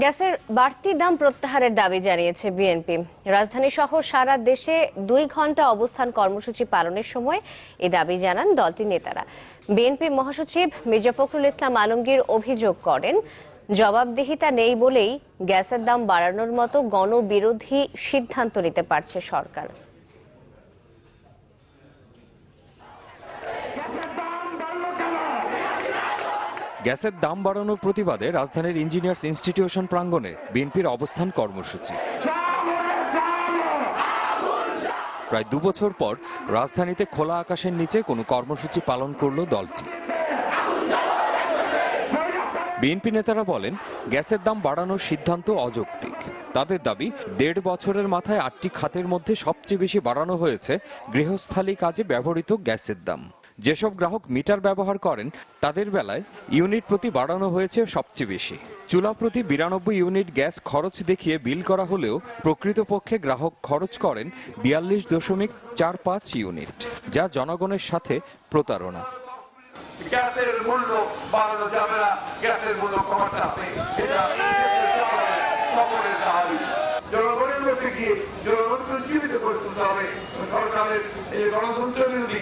গ্যাসের বাড়তি দাম প্রত্যাহারের দাবি জানিয়েছে বিএনপি। রাজধানী সহ সারা দেশে দুই ঘণ্টা অবস্থান কর্মসূচি পালনের সময় এ দাবি জানান দলটির নেতারা। বিএনপি মহাসচিব মির্জা ফখরুল ইসলাম আলমগীর অভিযোগ করেন, জবাবদিহিতা নেই বলেই গ্যাসের দাম বাড়ানোর মতো গণবিরোধী সিদ্ধান্ত নিতে পারছে সরকার। গ্যাসের দাম বাড়ানোর প্রতিবাদে রাজধানীর ইঞ্জিনিয়ার্স ইনস্টিটিউশন প্রাঙ্গণে বিএনপির অবস্থান কর্মসূচি। প্রায় দুবছর পর রাজধানীতে খোলা আকাশের নিচে কোনো কর্মসূচি পালন করল দলটি। বিএনপি নেতারা বলেন, গ্যাসের দাম বাড়ানোর সিদ্ধান্ত অযৌক্তিক। তাদের দাবি, দেড় বছরের মাথায় আটটি খাতের মধ্যে সবচেয়ে বেশি বাড়ানো হয়েছে গৃহস্থালী কাজে ব্যবহৃত গ্যাসের দাম। যেসব গ্রাহক মিটার ব্যবহার করেন, তাদের বেলায় ইউনিট প্রতি বাড়ানো হয়েছে সবচেয়ে বেশি। চুলা প্রতি বিরানব্বই ইউনিট গ্যাস খরচ দেখিয়ে বিল করা হলেও প্রকৃতপক্ষে গ্রাহক খরচ করেন বিয়াল্লিশ দশমিক চার পাঁচ ইউনিট, যা জনগণের সাথে প্রতারণা। জনগণের মধ্যে গিয়ে জনগণকে জীবিত করে তুলতে হবে। সরকারের এই গণতন্ত্র বিরোধী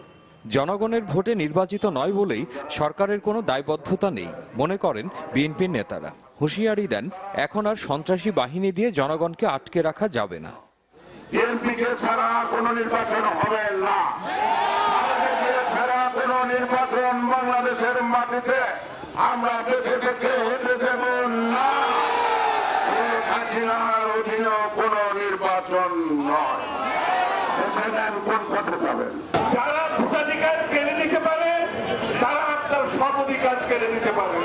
জনগণের ভোটে নির্বাচিত নয় বলেই সরকারের কোনো দায়বদ্ধতা নেই, মনে করেন বিএনপির নেতারা। হুঁশিয়ারি দেন, এখন আর সন্ত্রাসী বাহিনী দিয়ে জনগণকে আটকে রাখা যাবে না। নির্বাচন নয়। যারা ভোটাধিকার কেড়ে নিতে পারে, তারা আপনার কেড়ে নিতে পারে।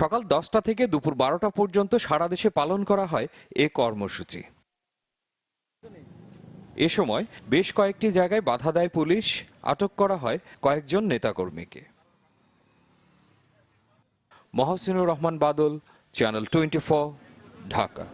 সকাল দশটা থেকে দুপুর বারোটা পর্যন্ত সারা দেশে পালন করা হয় এ কর্মসূচি। এ সময় বেশ কয়েকটি জায়গায় বাধা দেয় পুলিশ, আটক করা হয় কয়েকজন নেতাকর্মীকে। Mohsinur Rahman Badal channel twenty Dhaka